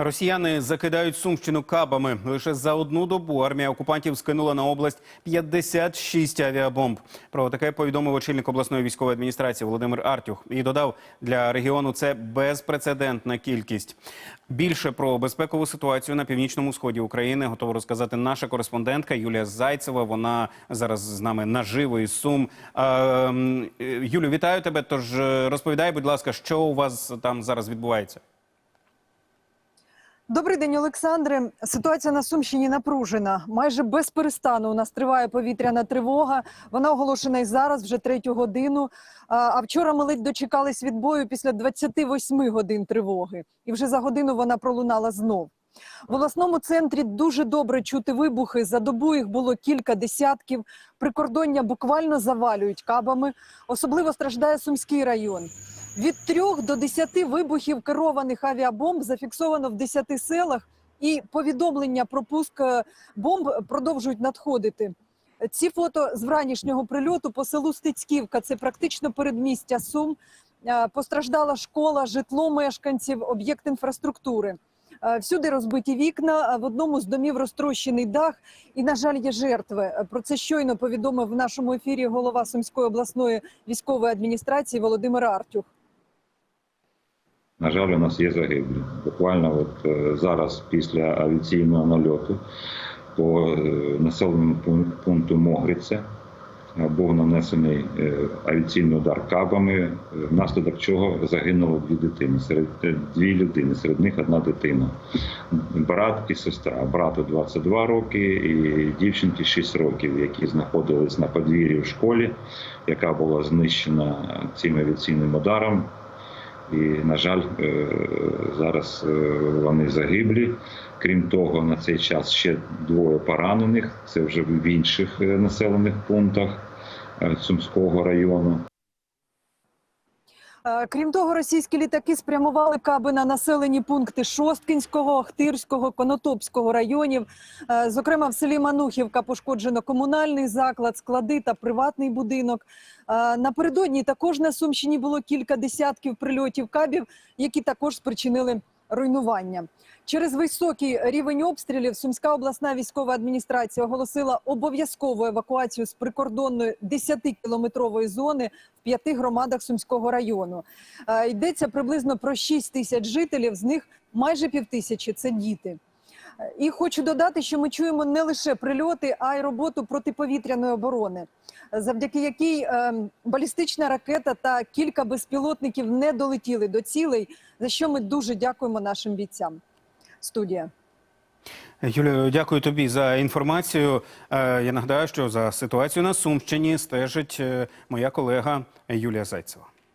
Росіяни закидають Сумщину кабами. Лише за одну добу армія окупантів скинула на область 56 авіабомб. Про таке повідомив очільник обласної військової адміністрації Володимир Артюх і додав, для регіону це безпрецедентна кількість. Більше про безпекову ситуацію на північному сході України готова розказати наша кореспондентка Юлія Зайцева. Вона зараз з нами наживо із Сум. Е, м, е, Юлю, вітаю тебе. Тож е, розповідай, будь ласка, що у вас там зараз відбувається. Добрий день, Олександре. Ситуація на Сумщині напружена. Майже без перестану у нас триває повітряна тривога. Вона оголошена і зараз, вже третю годину. А вчора ми ледь дочекались відбою після 28 годин тривоги. І вже за годину вона пролунала знов. В обласному центрі дуже добре чути вибухи. За добу їх було кілька десятків. Прикордоння буквально завалюють кабами. Особливо страждає Сумський район. Від трьох до десяти вибухів керованих авіабомб зафіксовано в десяти селах, і повідомлення про пуск е, бомб продовжують надходити. Ці фото з вранішнього прильоту по селу Стецьківка, це практично передмістя Сум. Е, Постраждала школа, житло мешканців, об'єкт інфраструктури. Е, Всюди розбиті вікна, а в одному з домів розтрощений дах. І, на жаль, є жертви. Про це щойно повідомив в нашому ефірі голова Сумської обласної військової адміністрації Володимир Артюх. На жаль, у нас є загиблі. Буквально от е, зараз після авіаційного нальоту по е, населеному пункту Могриця е, був нанесений авіаційний удар кабами, внаслідок чого загинуло дві дитини. Серед дві людини, серед них одна дитина. Брат і сестра. Брату 22 роки і дівчинки 6 років, які знаходились на подвір'ї в школі, яка була знищена цим авіаційним ударом. І, на жаль, е, зараз е, вони загиблі. Крім того, на цей час ще двоє поранених. Це вже в інших е, населених пунктах Сумського району. Е, Крім того, російські літаки спрямували каби на населені пункти Шосткінського, Охтирського, Конотопського районів. Е, Зокрема, в селі Манухівка пошкоджено комунальний заклад, склади та приватний будинок. Е, Напередодні також на Сумщині було кілька десятків прильотів кабів, які також спричинили руйнування. Через високий рівень обстрілів Сумська обласна військова адміністрація оголосила обов'язкову евакуацію з прикордонної 10-кілометрової зони в п'яти громадах Сумського району. Е, Йдеться приблизно про 6 тисяч жителів, з них майже півтисячі це діти. І хочу додати, що ми чуємо не лише прильоти, а й роботу протиповітряної оборони, завдяки якій е, балістична ракета та кілька безпілотників не долетіли до цілей, за що ми дуже дякуємо нашим бійцям. Студія. Юлію, дякую тобі за інформацію. Е, Я нагадаю, що за ситуацією на Сумщині стежить е, моя колега Юлія Зайцева.